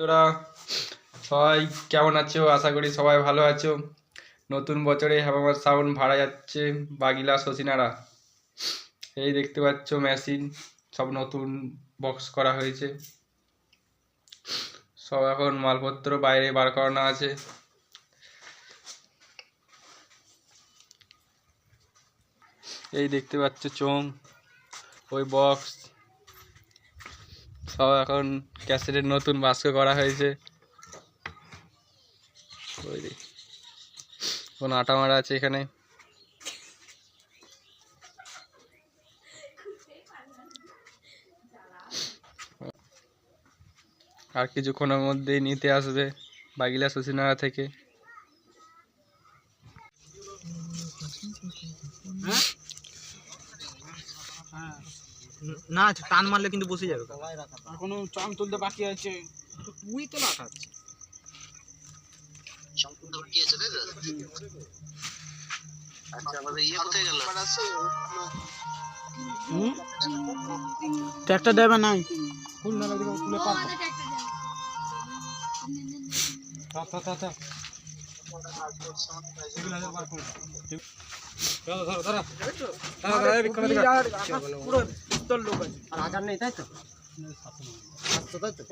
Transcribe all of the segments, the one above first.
বন্ধুরা, সবাই কেমন আছো? আশা করি সবাই ভালো আছো। নতুন বছরে হ্যাপামার সাউন্ড ভাড়া যাচ্ছে বাগিলা শচীনারা এই দেখতে পাচ্ছ মেশিন সব নতুন বক্স করা হয়েছে। সব এখন মালপত্র বাইরে বার করানো আছে। এই দেখতে পাচ্ছ চোং ওই বক্স সব এখন ক্যাসেটের নতুন বাস্ক করা হয়েছে। কোন আটা মারা আছে এখানে। আর কিছুক্ষণের মধ্যেই নিতে আসবে বাগিলা শশীনারা থেকে। না টান মারলে কিন্তু বসে যাবে। এখনও চাম তুলতে বাকি আছে? তুই তো লাগাচ্ছি ট্র্যাক্টর ড্রাইভার নাই। ফুল না লাগবে তুলে পার তা তা তা তা ধরো ধরো। ধরো ধরো ধরো। বিক্রম পুরো তোর লোক আছে। আর হাজার নেই তাই তো? সাতশো তাই তো?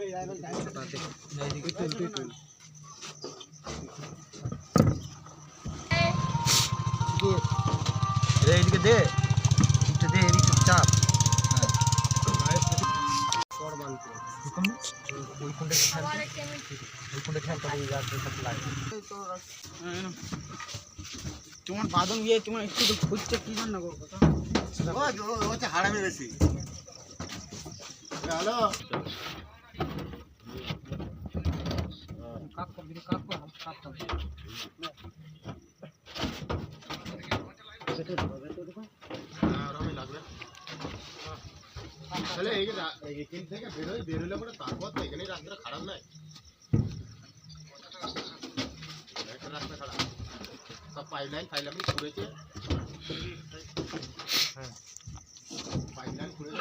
দে। দে এদিকে চাপ। সব লাগে তোমার বাদন গিয়ে তোমার একটু খুঁজছে কি রান্না করব হারামে বেশি। হ্যালো কাপ কর দিদি কাপ কর কাপ কর তাহলে এই যে রা- এইখান থেকে বেরোয় বেরোলে পরে তারপর তো এখানেই রাস্তাটা খারাপ নাই রাস্তা খারাপ সব পাইপ লাইন ফাইল লাইন খুঁড়েছে হ্যাঁ। Pipe line খুঁড়েছে